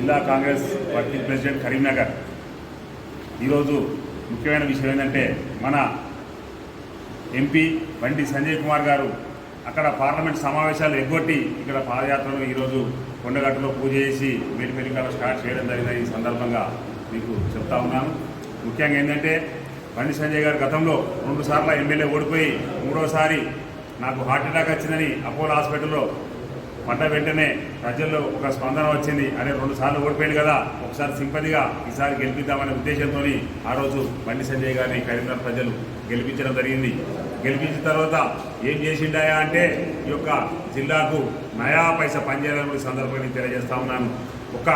జిల్లా Congress working president Karimnagar. ఈరోజు ముఖ్యమైన విషయం ఏంటంటే మన ఎంపీ బండి సంజయ్ కుమార్ గారు అక్కడ పార్లమెంట్ సమావేశాలు ఎగ్గొట్టి ఇక్కడ పాదయాత్రను ఈరోజు కొండగట్టులో పూజ చేసి మెల్లిమెల్లి స్టార్ట్ చేయడం జరిగిన ఈ సందర్భంగా మీకు చెప్తా ఉన్నాను. ముఖ్యంగా ఏంటంటే బండి సంజయ్ గారు గతంలో రెండు సార్లు ఎమ్మెల్యే ఓడిపోయి మూడోసారి నాకు హార్ట్ అటాక్ వచ్చిందని అపోలో హాస్పిటల్లో పడ్డ వెంటనే ప్రజల్లో ఒక స్పందన వచ్చింది. అనే రెండు సార్లు ఓడిపోయింది కదా ఒకసారి సింపతిగా ఈసారి గెలిపిద్దామనే ఉద్దేశంతో ఆ రోజు బండి సంజయ్ గారిని కరీంనగర్ ప్రజలు గెలిపించడం జరిగింది. గెలిపించిన తర్వాత ఏం చేసిండాయా అంటే ఈ యొక్క జిల్లాకు నయా పైసా పనిచేయాలని సందర్భంగా తెలియజేస్తా ఉన్నాను. ఒక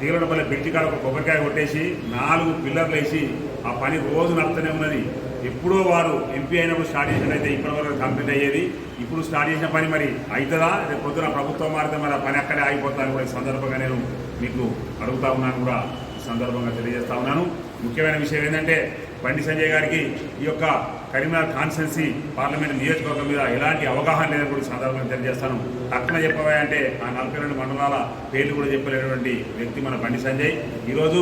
తీగలపల్లి బ్రిడ్జి కాడ ఒక కొబ్బరికాయ కొట్టేసి నాలుగు పిల్లర్లు వేసి ఆ పని రోజు నడుతూనే ఉన్నది. ఎప్పుడో వారు ఎంపీ అయినప్పుడు స్టార్ట్ చేసినట్టయితే ఇప్పటివరకు కంప్లీట్ అయ్యేది. ఇప్పుడు స్టార్ట్ చేసిన పని మరి అవుతుందా రేపు పొద్దున ప్రభుత్వం మారితే మరి పని అక్కడే ఆగిపోతాను కూడా ఈ సందర్భంగా నేను మీకు అడుగుతా ఉన్నాను కూడా ఈ సందర్భంగా తెలియజేస్తా ఉన్నాను. ముఖ్యమైన విషయం ఏంటంటే బండి సంజయ్ గారికి ఈ యొక్క కరీంనగర్ కాన్స్టెన్సీ పార్లమెంట్ నియోజకవర్గం మీద ఎలాంటి అవగాహన లేదని కూడా ఈ సందర్భంగా తెలియజేస్తాను. తక్కువ చెప్పవా అంటే ఆ నలభై రెండు మండలాల పేర్లు కూడా చెప్పలేనటువంటి వ్యక్తి మన బండి సంజయ్. ఈరోజు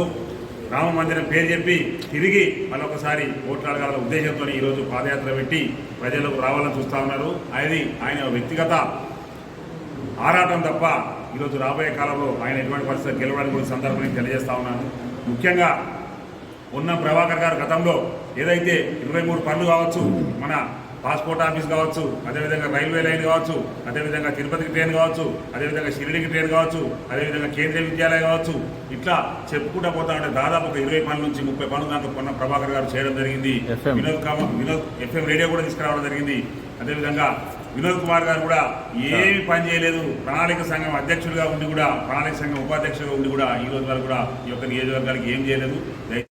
రామ మందిరం పేరు చెప్పి తిరిగి మరొకసారి ఓట్లు అడగాల ఉద్దేశంతో ఈరోజు పాదయాత్ర పెట్టి ప్రజలకు రావాలని చూస్తూ ఉన్నారు. అది ఆయన వ్యక్తిగత ఆరాటం తప్ప ఈరోజు రాబోయే కాలంలో ఆయన ఎటువంటి పరిస్థితి గెలవడానికి కూడా సందర్భాన్ని సందర్భంగా తెలియజేస్తా ఉన్నాను. ముఖ్యంగా ఉన్న ప్రభాకర్ గారు గతంలో ఏదైతే ఇరవై మూడు పనులు కావచ్చు మన పాస్పోర్ట్ ఆఫీస్ కావచ్చు అదేవిధంగా రైల్వే లైన్ కావచ్చు అదేవిధంగా తిరుపతికి ట్రైన్ కావచ్చు అదేవిధంగా షిరిడికి ట్రైన్ కావచ్చు అదేవిధంగా కేంద్రీయ విద్యాలయం కావచ్చు. ఇట్లా చెప్పుకుంటా పోతా ఉంటే దాదాపు ఒక ఇరవై పనుల నుంచి ముప్పై పనులు దాకా కొన్న ప్రభాకర్ గారు చేయడం జరిగింది. వినోద్ కామ వినోద్ ఎఫ్ఎం రేడియో కూడా తీసుకురావడం జరిగింది. అదేవిధంగా వినోద్ కుమార్ గారు కూడా ఏమి పని చేయలేదు. ప్రణాళిక సంఘం అధ్యక్షుడిగా ఉండి కూడా ప్రణాళిక సంఘం ఉపాధ్యక్షుడిగా ఉండి కూడా ఈ రోజు వరకు కూడా ఈ యొక్క నియోజకవర్గానికి ఏం చేయలేదు.